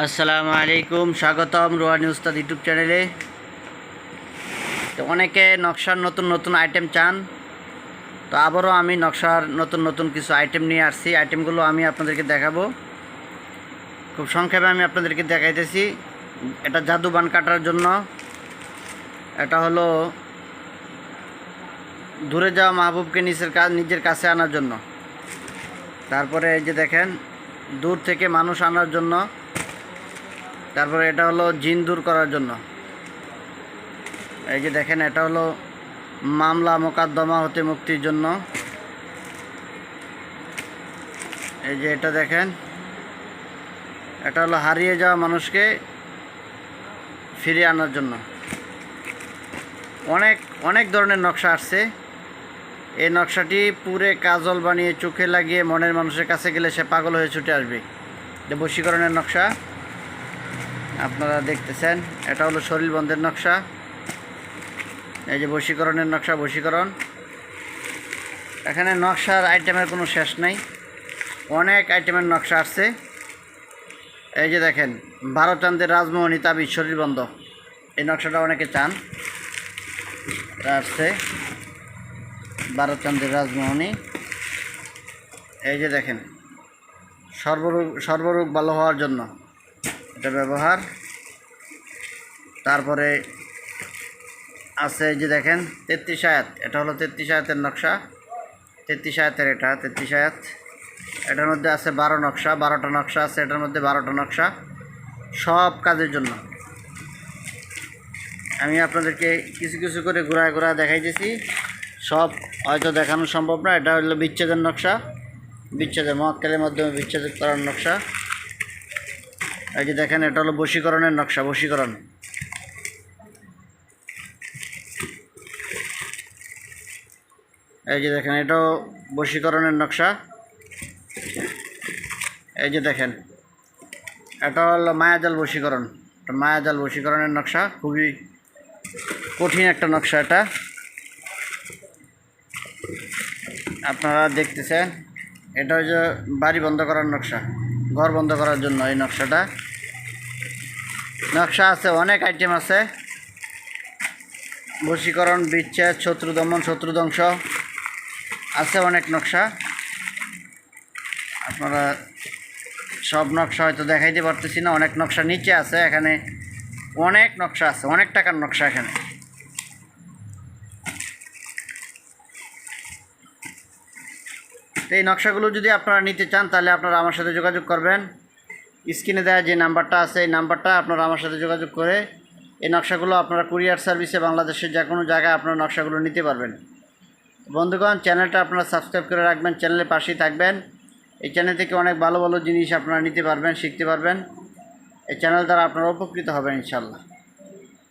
আসসালামু আলাইকুম, স্বাগতম রোহানি উস্তাদ ইউটিউব চ্যানেলে। তো অনেকে নকশার নতুন নতুন আইটেম চান, তো আবারও আমি নকশার নতুন নতুন কিছু আইটেম নিয়ে আসছি। আইটেমগুলো আমি আপনাদেরকে দেখাবো। খুব সংক্ষেপে আমি আপনাদেরকে দেখাইতেছি। এটা জাদু বান কাটার জন্য। এটা হলো দূরে যাওয়া মাহবুবকে নিজের কাজ নিজের কাছে আনার জন্য। তারপরে এই যে দেখেন, দূর থেকে মানুষ আনার জন্য তারপরে এটা হলো জিন দূর করার জন্য। এই যে দেখেন, এটা হলো মামলা মোকদ্দমা হতে মুক্তির জন্য। এই যে এটা দেখেন, এটা হলো হারিয়ে যাওয়া মানুষকে ফিরিয়ে আনার জন্য। অনেক অনেক ধরনের নকশা আসছে। এই নকশাটি পুরে কাজল বানিয়ে চোখে লাগিয়ে মনের মানুষের কাছে গেলে সে পাগল হয়ে ছুটে আসবে। এটা বশীকরণের নকশা। আপনারা দেখতেছেন, এটা হলো শরীর বন্ধের নকশা। এই যে বশীকরণের নকশা, বশীকরণ। এখানে নকশার আইটেমের কোনো শেষ নাই। অনেক আইটেমের নকশা আসছে। এই যে দেখেন, বারো চান্দের রাজমোহনী তাবিজ শরীর বন্ধ। এই নকশাটা অনেকে চান। আসছে বারো চান্দের রাজমোহনী। এই যে দেখেন সর্বরোগ সর্বরোগ ভালো হওয়ার জন্য। এটা ব্যবহার। তারপরে আছে যে দেখেন, তেত্রিশ আয়াত। এটা হলো তেত্রিশ আয়াতের নকশা। তেত্রিশ আয়াতের এটা, তেত্রিশ আয়াত। এটার মধ্যে আছে বারো নকশা, বারোটা নকশা আছে, এটার মধ্যে বারোটা নকশা। সব কাজের জন্য। আমি আপনাদেরকে কিছু কিছু করে ঘোরায় ঘোরায় দেখাইতেছি। সব হয়তো দেখানো সম্ভব না। এটা হলো বিচ্ছেদের নকশা। বিচ্ছেদের মহাকালের মাধ্যমে বিচ্ছেদ করার নকশা। এই যে দেখেন, এটা হলো বশীকরণের নকশা, বশীকরণ। এই যে দেখেন, এটাও বশীকরণের নকশা। এই যে দেখেন, এটা হলো মায়াজাল বশীকরণ। মায়াজাল বশীকরণের নকশা, খুবই কঠিন একটা নকশা এটা। আপনারা দেখতেছেন, এটা হচ্ছে বাড়ি বন্ধ করার নকশা, ঘর বন্ধ করার জন্য এই নকশাটা। নকশা আছে, অনেক আইটেম আছে। বশীকরণ, বিচ্ছেদ, শত্রু দমন, শত্রু ধ্বংস, আছে অনেক নকশা। আপনারা সব নকশা হয়তো দেখাইতে পারতেছি না, অনেক নকশা নিচে আছে, এখানে অনেক নকশা আছে, অনেক টাকার নকশা এখানে। এই নকশাগুলো যদি আপনারা নিতে চান, তাহলে আপনারা আমার সাথে যোগাযোগ করবেন। স্ক্রিনে দেওয়া যে নাম্বারটা আছে, এই নাম্বারটা আপনারা আমার সাথে যোগাযোগ করে এই নকশাগুলো আপনারা কুরিয়ার সার্ভিসে বাংলাদেশের যে কোনো জায়গায় আপনার নকশাগুলো নিতে পারবেন। বন্ধুগণ, চ্যানেলটা আপনারা সাবস্ক্রাইব করে রাখবেন, চ্যানেলের পাশেই থাকবেন। এই চ্যানেল থেকে অনেক ভালো ভালো জিনিস আপনারা নিতে পারবেন, শিখতে পারবেন। এই চ্যানেল দ্বারা আপনারা উপকৃত হবেন ইনশাল্লাহ